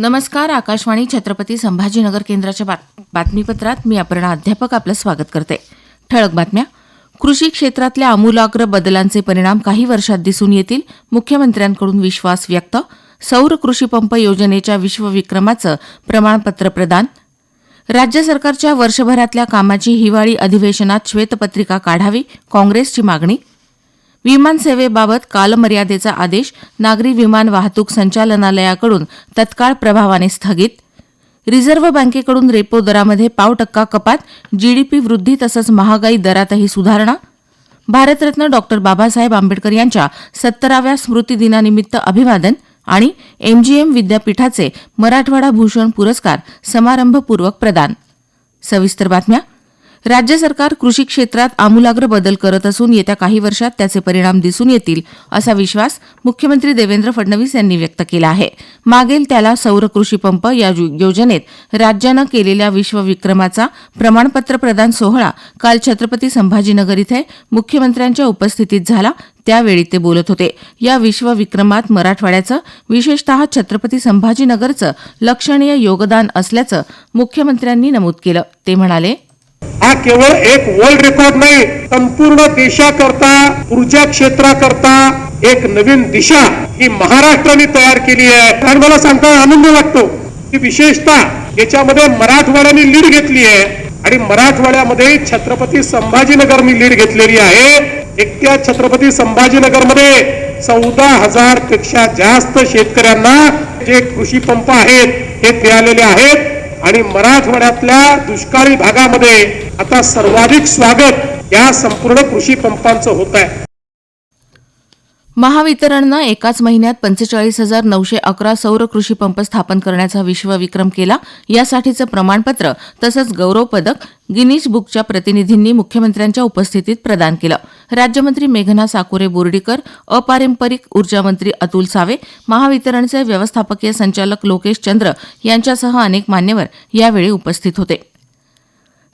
नमस्कार आकाशवाणी छत्रपती संभाजीनगर केंद्राच्या बात- बातमीपत्रात मी अपर्णा अध्यापक आपलं स्वागत करते. ठळक बातम्या. कृषी क्षेत्रातल्या आमूलाग्र बदलांचे परिणाम काही वर्षात दिसून येतील मुख्यमंत्र्यांकडून विश्वास व्यक्त सौर कृषी पंप योजनेच्या विश्वविक्रमाचं प्रमाणपत्र प्रदान. राज्य सरकारच्या वर्षभरातल्या कामाची हिवाळी अधिवेशनात श्वेतपत्रिका काढावी काँग्रेसची मागणी. विमानसेवेबाबत कालमर्यादेचा आदेश नागरी विमान वाहतूक संचालनालयाकडून तत्काळ प्रभावाने स्थगित. रिझर्व्ह बँकेकडून रेपो दरामध्ये पाव टक्का कपात जीडीपी वृद्धी तसंच महागाई दरातही सुधारणा. भारतरत्न डॉ. बाबासाहेब आंबेडकर यांच्या सत्तराव्या स्मृतिदिनानिमित्त अभिवादन आणि एमजीएम विद्यापीठाचे मराठवाडा भूषण पुरस्कार समारंभपूर्वक प्रदान. सविस्तर बातम्या राज्य सरकार कृषी क्षेत्रात आमूलाग्र बदल करत असून येत्या काही वर्षात त्याचे परिणाम दिसून येतील असा विश्वास मुख्यमंत्री देवेंद्र फडणवीस यांनी व्यक्त केला आहे. मागेल त्याला सौर कृषी पंप या योजनेत राज्यानं केलेल्या विश्वविक्रमाचा प्रमाणपत्र प्रदान सोहळा काल छत्रपती संभाजीनगर इथे मुख्यमंत्र्यांच्या उपस्थितीत झाला त्यावेळी ते बोलत होते. या विश्वविक्रमात मराठवाड्याचं विशेषतः छत्रपती संभाजीनगरचं लक्षणीय योगदान असल्याचं मुख्यमंत्र्यांनी नमूद केलं. ते म्हणाले हा केवळ एक वर्ल्ड रेकॉर्ड नाही संपूर्ण देशाकरता ऊर्जा क्षेत्राकरता एक नवीन दिशा ही महाराष्ट्राने तयार केली आहे. आणि मला सांगता आनंद वाटतो की विशेषतः याच्यामध्ये मराठवाड्याने लीड घेतली आहे आणि मराठवाड्यामध्ये छत्रपती संभाजीनगरनी लीड घेतलेली आहे. एकट्या छत्रपती संभाजीनगरमध्ये चौदा हजारपेक्षा जास्त शेतकऱ्यांना जे कृषी पंप आहेत हे मिळालेले आहेत. आणि मराठवाड्यातल्या दुष्काळी भागामध्ये आता सर्वाधिक स्वागत या संपूर्ण कृषी पंपांचं होत आहे. महावितरणनं एकाच महिन्यात पंचेचाळीस हजार नऊशे अकरा सौर कृषी पंप स्थापन करण्याचा विश्वविक्रम केला. यासाठीचं प्रमाणपत्र तसंच गौरव पदक गिनीज बुकच्या प्रतिनिधींनी मुख्यमंत्र्यांच्या उपस्थितीत प्रदान केलं. राज्यमंत्री मेघना साकुरे बोर्डीकर अपारंपरिक ऊर्जामंत्री अतुल सावे महावितरणचे व्यवस्थापकीय संचालक लोकेश चंद्र यांच्यासह अनेक मान्यवर यावेळी उपस्थित होते.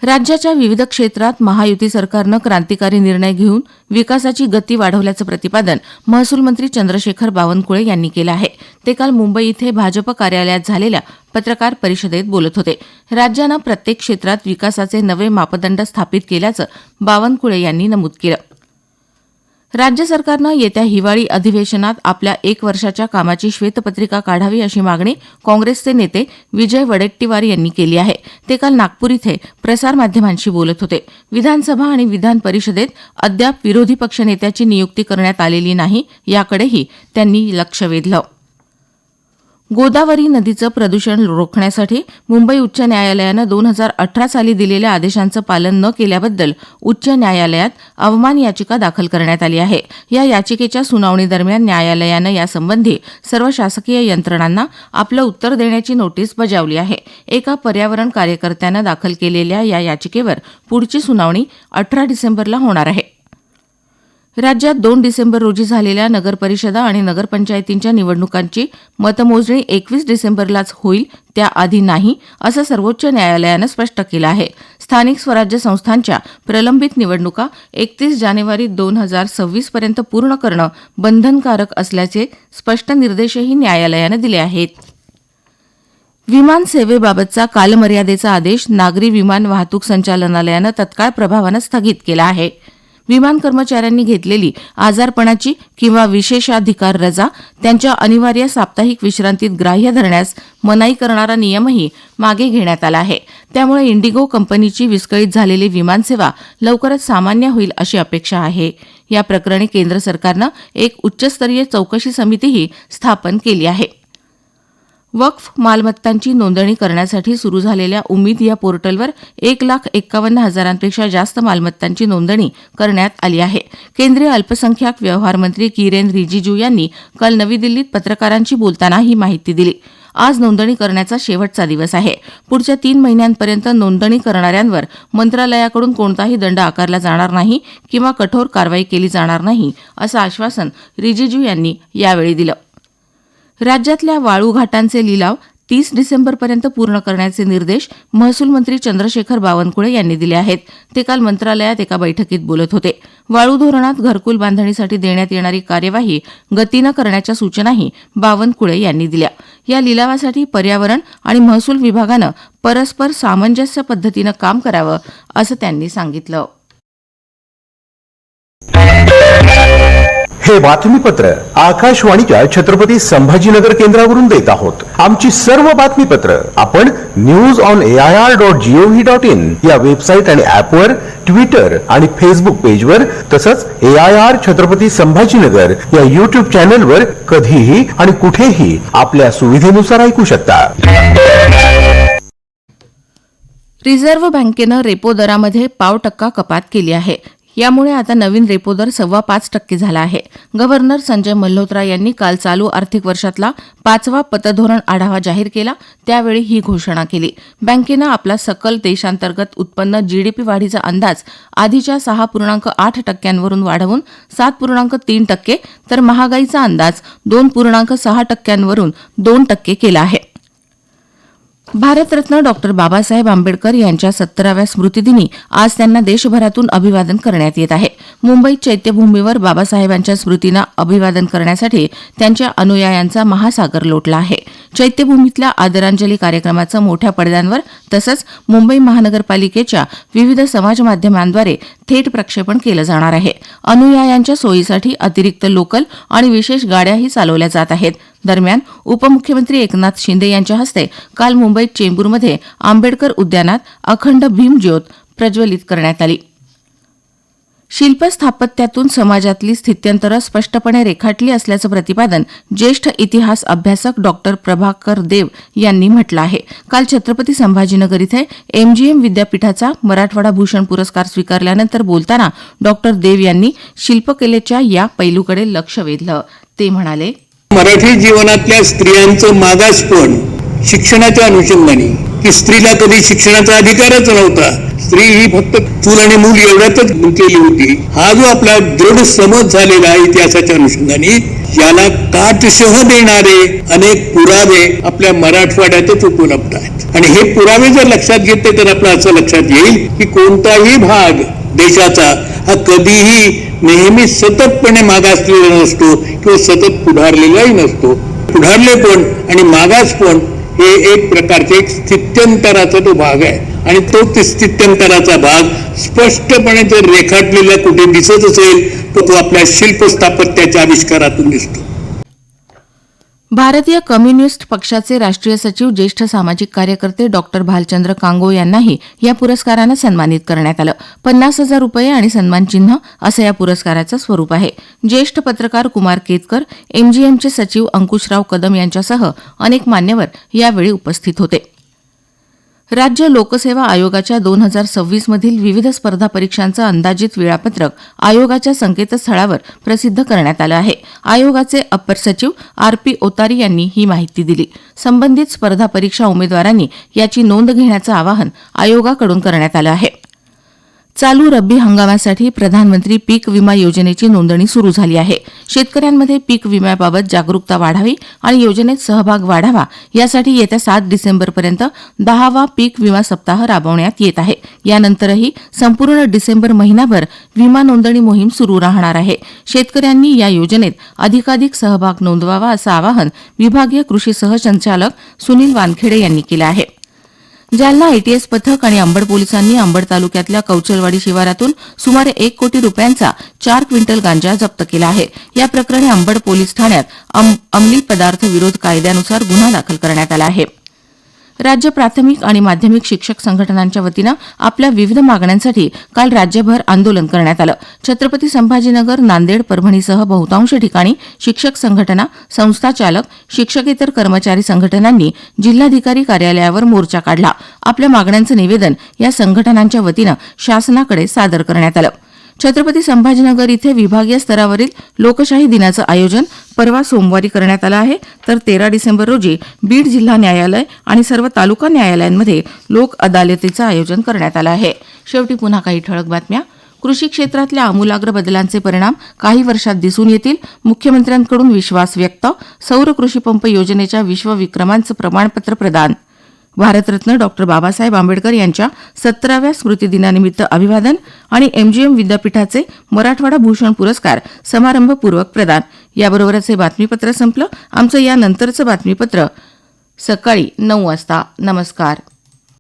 राज्याच्या विविध क्षेत्रात महायुती सरकारनं क्रांतिकारी निर्णय घेऊन विकासाची गती वाढवल्याचं प्रतिपादन महसूल मंत्री चंद्रशेखर बावनकुळे यांनी केलं आहे. ते काल मुंबई इथे भाजप कार्यालयात झालेल्या पत्रकार परिषदेत बोलत होते. राज्यानं प्रत्येक क्षेत्रात विकासाचे नवे मापदंड स्थापित केल्याचं बावनकुळे यांनी नमूद केलं. राज्य सरकारनं येत्या हिवाळी अधिवेशनात आपल्या एक वर्षाच्या कामाची श्वेतपत्रिका काढावी अशी मागणी काँग्रेसचे नेते विजय वडेट्टीवार यांनी केली आहे. ते काल नागपूर इथे प्रसारमाध्यमांशी बोलत होते. विधानसभा आणि विधान परिषदेत अद्याप विरोधी पक्षनेत्याची नियुक्ती करण्यात आलेली नाही याकडेही त्यांनी लक्ष वेधलं. गोदावरी नदीचं प्रदूषण रोखण्यासाठी मुंबई उच्च न्यायालयानं दोन हजार अठरा साली दिलेल्या आदेशांचं पालन न केल्याबद्दल उच्च न्यायालयात अवमान याचिका दाखल करण्यात आली आहे. या याचिकेच्या सुनावणीदरम्यान न्यायालयानं यासंबंधी सर्व शासकीय यंत्रणांना आपलं उत्तर देण्याची नोटीस बजावली आहे. एका पर्यावरण कार्यकर्त्यानं दाखल केलेल्या या याचिकेवर पुढची सुनावणी अठरा डिसेंबरला होणार आहे. राज्यात दोन डिसेंबर रोजी झालेल्या नगरपरिषदा आणि नगरपंचायतींच्या निवडणुकांची मतमोजणी एकवीस डिसेंबरलाच होईल त्याआधी नाही असं सर्वोच्च न्यायालयानं स्पष्ट केलं आहे. स्थानिक स्वराज्य संस्थांच्या प्रलंबित निवडणुका एकतीस जानेवारी दोन हजार सव्वीस पर्यंत पूर्ण करणं बंधनकारक असल्याचे स्पष्ट निर्देशही न्यायालयानं दिले आहेत. विमान सेवेबाबतचा कालमर्यादेचा आदेश नागरी विमान वाहतूक संचालनालयानं तत्काळ प्रभावानं स्थगित केला आहे. विमान कर्मचाऱ्यांनी घेतलेली आजारपणाची किंवा विशेषाधिकार रजा त्यांच्या अनिवार्य साप्ताहिक विश्रांतीत ग्राह्य धरण्यास मनाई करणारा नियमही मागे घेण्यात आला आहे. त्यामुळे इंडिगो कंपनीची विस्कळीत झालेली विमानसेवा लवकरच सामान्य होईल अशी अपेक्षा आहे. या प्रकरणी केंद्र सरकारनं एक उच्चस्तरीय चौकशी समितीही स्थापन केली आहे. वक्फ मालमत्तांची नोंदणी करण्यासाठी सुरू झालेल्या उमीद या पोर्टलवर एक लाख एक्कावन्न हजारांपेक्षा जास्त मालमत्तांची नोंदणी करण्यात आली आहे. केंद्रीय अल्पसंख्याक व्यवहार मंत्री किरेन रिजिजू यांनी काल नवी दिल्लीत पत्रकारांशी बोलताना ही माहिती दिली. आज नोंदणी करण्याचा शेवटचा दिवस आहे. पुढच्या तीन महिन्यांपर्यंत नोंदणी करणाऱ्यांवर मंत्रालयाकडून कोणताही दंड आकारला जाणार नाही किंवा कठोर कारवाई केली जाणार नाही असं आश्वासन रिजिजू यांनी यावेळी दिलं. राज्यातल्या वाळू घाटांचे लिलाव तीस डिसेंबरपर्यंत पूर्ण करण्याचे निर्देश महसूल मंत्री चंद्रशेखर बावनकुळे यांनी दिले आहेत. ते काल मंत्रालयात एका बैठकीत बोलत होते. वाळू धोरणात घरकुल बांधणीसाठी देण्यात येणारी कार्यवाही गतीनं करण्याच्या सूचनाही बावनकुळे यांनी दिल्या. या लिलावासाठी पर्यावरण आणि महसूल विभागानं परस्पर सामंजस्य पद्धतीनं काम करावं असं त्यांनी सांगितलं. हे बातमीपत्र आकाशवाणीच्या छत्रपती संभाजीनगर केंद्रावरून देत आहोत. आमची सर्व बातमीपत्र आपण news on A I R dot G O V dot in या वेबसाईट आणि ऍपवर ट्विटर आणि फेसबुक पेजवर तसंच A I R Chhatrapati Sambhajinagar या युट्यूब चॅनलवर कधीही आणि कुठेही आपल्या सुविधेनुसार ऐकू शकता. रिझर्व्ह बँकेनं रेपो दरामध्ये पाव टक्का कपात केली आहे. यामुळे आता नवीन रेपो दर सव्वा पाच टक्के झाला आहे. गव्हर्नर संजय मल्होत्रा यांनी काल चालू आर्थिक वर्षातला पाचवा पतधोरण आढावा जाहीर केला. त्यावेळी ही घोषणा केली. बँकेनं आपला सकल देशांतर्गत उत्पन्न जीडीपी वाढीचा अंदाज आधीच्या सहा पूर्णांक आठ टक्क्यांवरून वाढवून सात पूर्णांक तीन टक्के तर महागाईचा अंदाज दोन पूर्णांक सहा टक्क्यांवरून दोन टक्के केला आहे. भारतरत्न डॉक्टर बाबासाहेब आंबेडकर यांच्या सत्तराव्या स्मृतिदिनी आज त्यांना देशभरातून अभिवादन करण्यात येत आहे. मुंबईत चैत्यभूमीवर बाबासाहेबांच्या स्मृतींना अभिवादन करण्यासाठी त्यांच्या अनुयायांचा महासागर लोटला आहे. चैत्यभूमीतल्या आदरांजली कार्यक्रमाचं मोठ्या पडद्यांवर तसंच मुंबई महानगरपालिकेच्या विविध समाज माध्यमांद्वारे थेट प्रक्षेपण केलं जाणार आहे. अनुयायांच्या सोयीसाठी अतिरिक्त लोकल आणि विशेष गाड्याही चालवल्या जात आहेत. दरम्यान उपमुख्यमंत्री एकनाथ शिंदे यांच्या हस्ते काल मुंबईत चेंबूरमध्ये आंबेडकर उद्यानात अखंड भीमज्योत प्रज्वलित करण्यात आली. शिल्प स्थापत्यातून समाजातली स्थित्यंतरं स्पष्टपणे रेखाटली असल्याचं प्रतिपादन ज्येष्ठ इतिहास अभ्यासक डॉक्टर प्रभाकर देव यांनी म्हटलं आहे. काल छत्रपती संभाजीनगर इथे एमजीएम विद्यापीठाचा मराठवाडा भूषण पुरस्कार स्वीकारल्यानंतर बोलताना डॉक्टर देव यांनी शिल्पकलेच्या या पैलूकडे लक्ष वेधलं. ते म्हणाले मराठी जीवनातल्या स्त्रियांचं मागासपण शिक्षणाच्या अनुषंगाने की स्त्रीला कधी शिक्षणाचा अधिकारच नव्हता. स्त्री ही फक्त चूल आणि मूल एवढ्यातच गुंतलेली होती. हा जो आपला दृढ समज झालेला आहे इतिहासाच्या अनुषंगाने याला काटशह देणारे अनेक पुरावे आपल्या मराठवाड्यातच उपलब्ध आहेत. आणि हे पुरावे जर लक्षात घेतले तर आपलं असं लक्षात येईल की कोणताही भाग देशाचा हा कधीही नेहमी सततपणे मागासलेला नसतो किंवा सतत पुढारलेलाही नसतो. पुढारले पण आणि मागास पण हे एक प्रकारचे एक स्थित्यंतराचा तो भाग आहे. आणि तो स्थित्यंतराचा भाग स्पष्टपणे जर रेखाटलेला कुठे दिसत असेल तर तो आपल्या शिल्प स्थापत्याच्या आविष्कारातून दिसतो. भारतीय कम्युनिस्ट पक्षाचे राष्ट्रीय सचिव ज्येष्ठ सामाजिक कार्यकर्ते डॉक्टर भालचंद्र कांगो यांनाही या पुरस्कारानं सन्मानित करण्यात आलं. पन्नास हजार रुपये आणि सन्मानचिन्ह असं या पुरस्काराचं स्वरूप आहे. ज्येष्ठ पत्रकार कुमार केतकर एमजीएमचे सचिव अंकुशराव कदम यांच्यासह अनेक मान्यवर यावेळी उपस्थित होते. राज्य लोकसेवा आयोगाच्या दोन हजार सव्वीस मधील विविध स्पर्धा परीक्षांचं अंदाजित वेळापत्रक आयोगाच्या संकेतस्थळावर प्रसिद्ध करण्यात आलं आहे. आयोगाचे अप्पर सचिव आर पी ओतारी यांनी ही माहिती दिली. संबंधित स्पर्धा परीक्षा उमेदवारांनी याची नोंद घेण्याचं आवाहन आयोगाकडून करण्यात आलं आहे. चालू रब्बी हंगामासाठी प्रधानमंत्री पीक विमा योजनेची नोंदणी सुरू झाली आहे. शेतकऱ्यांमध्ये पीक विम्याबाबत जागरूकता वाढावी आणि योजनेत सहभाग वाढावा यासाठी येत्या सात डिसेंबरपर्यंत दहावा पीक विमा सप्ताह राबवण्यात येत आहे. यानंतरही संपूर्ण डिसेंबर महिनाभर विमा नोंदणी मोहीम सुरू राहणार आहे. शेतकऱ्यांनी या योजनेत अधिकाधिक सहभाग नोंदवावा असं आवाहन विभागीय कृषी सहसंचालक सुनील वानखेडे यांनी केलं आहे. जालना एटीएस पथक आणि अंबड पोलिसांनी अंबड तालुक्यातल्या कौचलवाडी शिवारातून सुमारे एक कोटी रुपयांचा चार क्विंटल गांजा जप्त केला आहे. या प्रकरणी अंबड पोलीस ठाण्यात अंमली पदार्थ विरोध कायद्यानुसार गुन्हा दाखल करण्यात आला आहे. राज्य प्राथमिक आणि माध्यमिक शिक्षक संघटनांच्या वतीनं आपल्या विविध मागण्यांसाठी काल राज्यभर आंदोलन करण्यात आलं. छत्रपती संभाजीनगर नांदेड परभणीसह बहुतांश ठिकाणी शिक्षक संघटना संस्था चालक शिक्षकेतर कर्मचारी संघटनांनी जिल्हाधिकारी कार्यालयावर मोर्चा काढला. आपल्या मागण्यांचं निवेदन या संघटनांच्या वतीनं शासनाकडे सादर करण्यात आलं. छत्रपती संभाजीनगर इथे विभागीय स्तरावरील लोकशाही दिनाचं आयोजन परवा सोमवारी करण्यात आलं आहे. तर तेरा डिसेंबर रोजी बीड जिल्हा न्यायालय आणि सर्व तालुका न्यायालयांमध्ये लोक अदालतीचं आयोजन करण्यात आलं आहे. शेवटी पुन्हा काही ठळक बातम्या. कृषी क्षेत्रातल्या आमूलाग्र बदलांचे परिणाम काही वर्षात दिसून येतील. मुख्यमंत्र्यांकडून विश्वास व्यक्त. सौर कृषीपंप योजनेच्या विश्वविक्रमांचं प्रमाणपत्र प्रदान. भारतरत्न डॉक्टर बाबासाहेब आंबेडकर यांच्या सत्तराव्या स्मृतिदिनानिमित्त अभिवादन आणि एमजीएम विद्यापीठाचे मराठवाडा भूषण पुरस्कार समारंभपूर्वक प्रदान. याबरोबरच हे बातमीपत्र संपलं. आमचं यानंतरचं बातमीपत्र सकाळी नऊ वाजता. नमस्कार.